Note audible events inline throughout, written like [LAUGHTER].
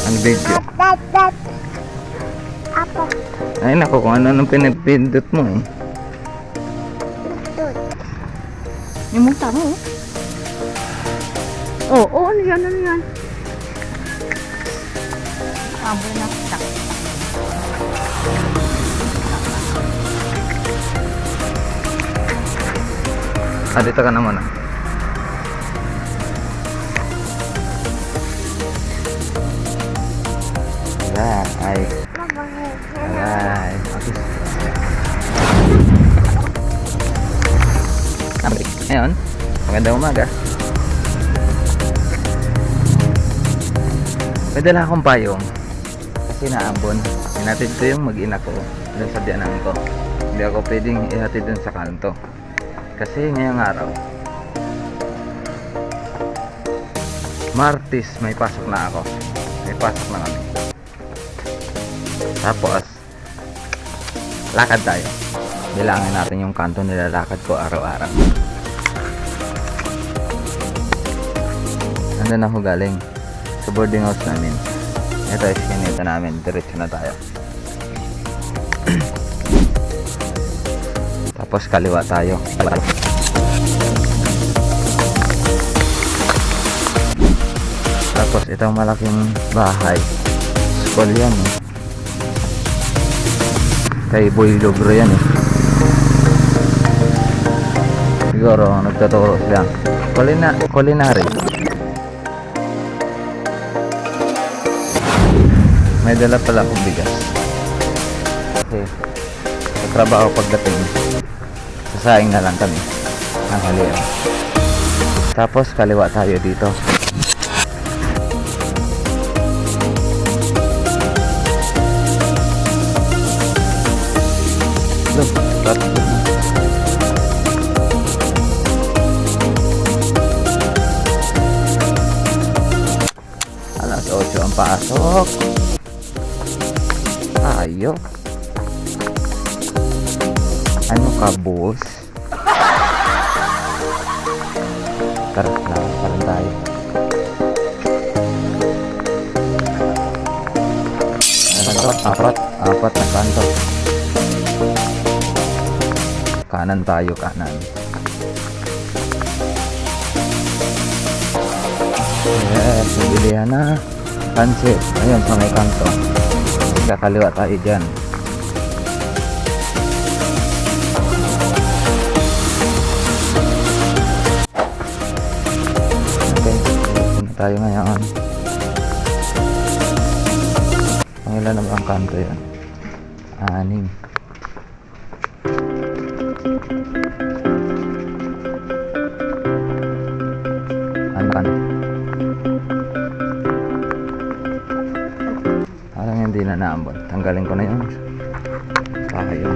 ang video. Apo. Ay nako, kung ano nang pinipindot mo eh. Yung mong tama oh. Oh, ano yan, ano yan? Abo na. Tak. Ah, dito ka naman ah. Mabangay. ay. Amrik. Ngayon, magandang umaga. May dala akong payong. Kasi naambon. Hinatid ko yung mag-ina ko dun sa diyanan ko. Hindi ako pwedeng ihatid dun sa kanto. Kasi ngayong araw, Martis may pasok na ako. May pasok na kami. Tapos, lakad tayo. Bilangin natin yung kanto nilalakad ko araw-araw. Nandun ako galing sa boarding house namin. Ito is kinita namin. Diretso na tayo. [CLEARS THROAT] Tapos kaliwa tayo. Tapos itong malaking bahay. School yan eh. Kay Boy Logro yan eh. Siguro nagtaturo sila. Kulina, culinary. May dala pala akong bigas. Kasi sa trabaho pagdating, sasaing na lang kami. Ang halian. Tapos kaliwa tayo dito. Tatlo. Alas 8 ang pasok. Ayo. Ano ka, boss? Tara, lakad tayo. Ano to? Apat. Apat na kanto. Kanan tayo, kanan. Yes, bilihan na. Pansit. Ayun, sa may kanto. Kakaliwa tayo dyan. Okay, na tayo ngayon. Pangilan na ba ang kanto yan? Anim. Ano ka? Parang hindi na naambon. Tanggalin ko na yun. Saka yun.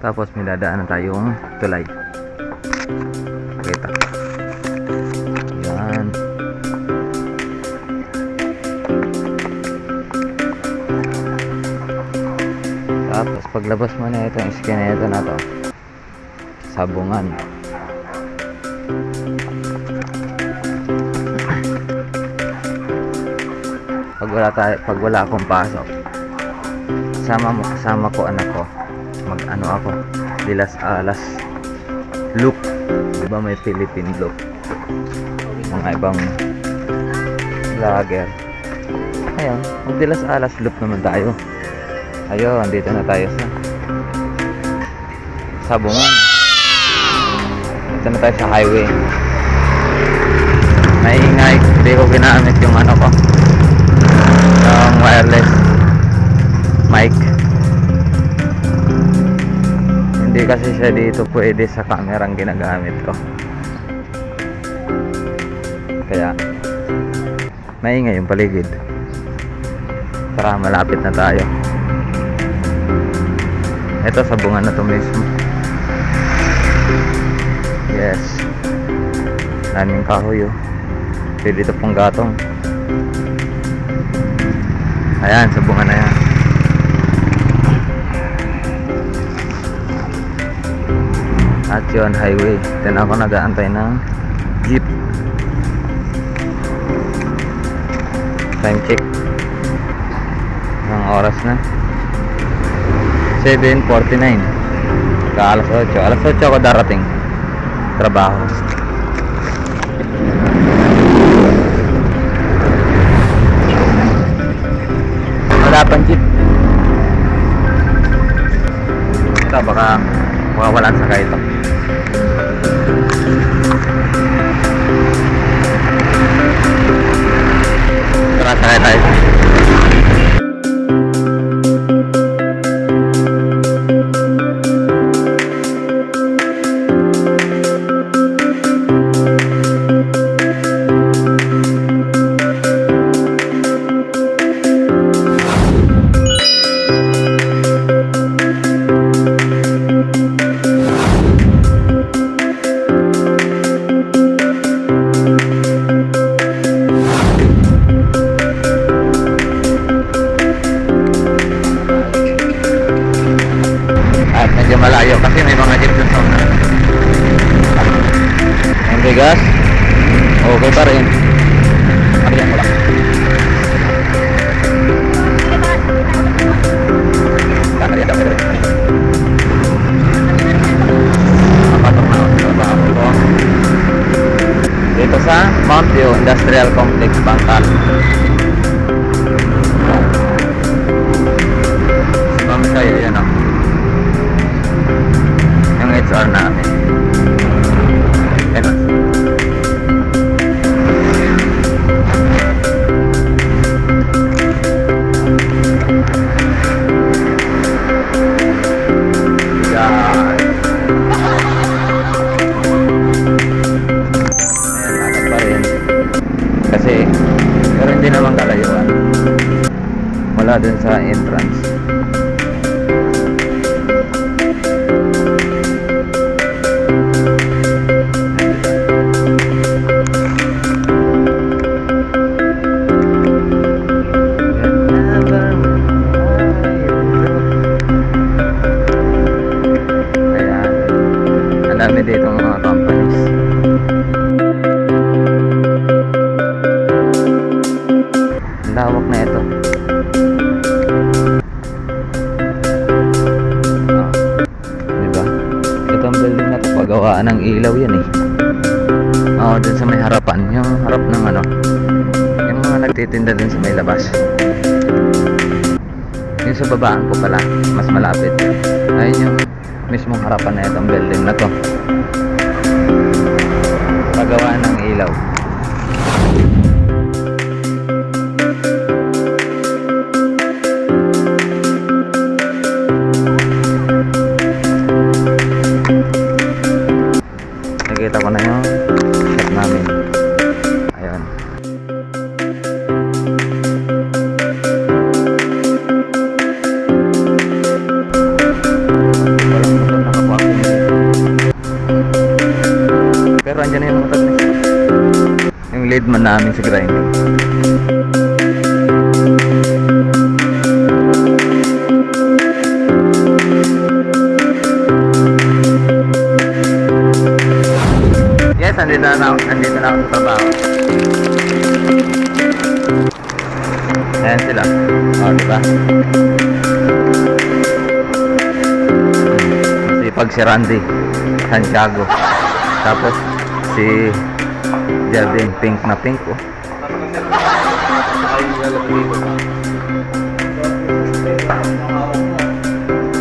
Tapos may dadaanan tayong tulay. Kita. Yan. Paglabas mo na itong iskineta na to, sabungan. Pag wala tayo, pag wala akong pasok, kasama mo, kasama ko anak ko. Mag ano ako, dilas alas look. Di ba may Philippine look? Mga ibang vlogger. Ayun, magdilas alas look naman tayo. Ayun, dito na tayo sa Sabungan. Dito na tayo sa highway. Maingay, hindi ko ginamit yung ano ko. Yung wireless mic. Hindi kasi siya dito pwede sa camera ang ginagamit ko. Kaya maingay yung paligid. Tara, malapit na tayo. Ito sa bunga na to mismo. Yes. Daming kahoy oh. Pwede ito pong gatong. Ayan, sa bunga na yan. At yun, highway. Then ako nag-aantay ng jeep. Time check. Ang oras na. 7.49. Ka alas 8. Alas 8 ako darating. Trabaho. Wala pang jeep. Ito baka mawawalan sa kayo ito. Tara, sakay tayo. Wala dun sa entrance. Dami dito mga companies. Lawak na ito. Pagawaan ng ilaw yan eh. Oo, dun sa may harapan. Yung harap ng ano. Yung mga nagtitinda din sa may labas. Yung sa babaan ko pala, mas malapit. Ayun yung mismong harapan na itong building na to. Pagawaan ng ilaw. Nakita ko na yung shop namin. Ayun. Pero andyan na yung motor na Yung lead man namin sa grinding. Andito na ako. Andito na ako sa trabaho. Ayan sila. O, di ba? Sipag si Randy Santiago. Tapos si Jardine pink na pink oh.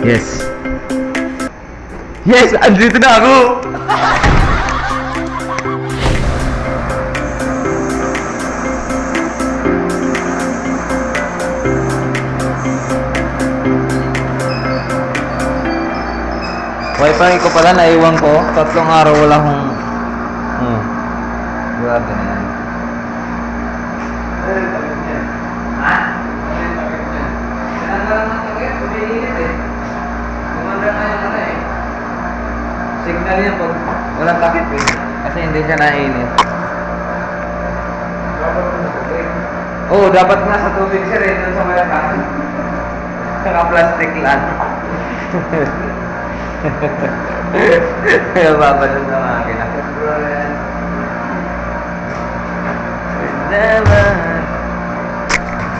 Yes. Yes, andito na ako. Wi-Fi ko pala naiwan ko. Tatlong araw wala akong... Hmm. Grabe na yan. Signal yan pag walang takip eh. Kasi hindi siya nainit. Oh, dapat nga sa tubig siya rin dun sa malakas. Saka plastic lang. [LAUGHS] Kaya babalon ng makina.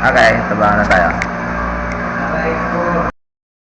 Okay, tabahan na tayo.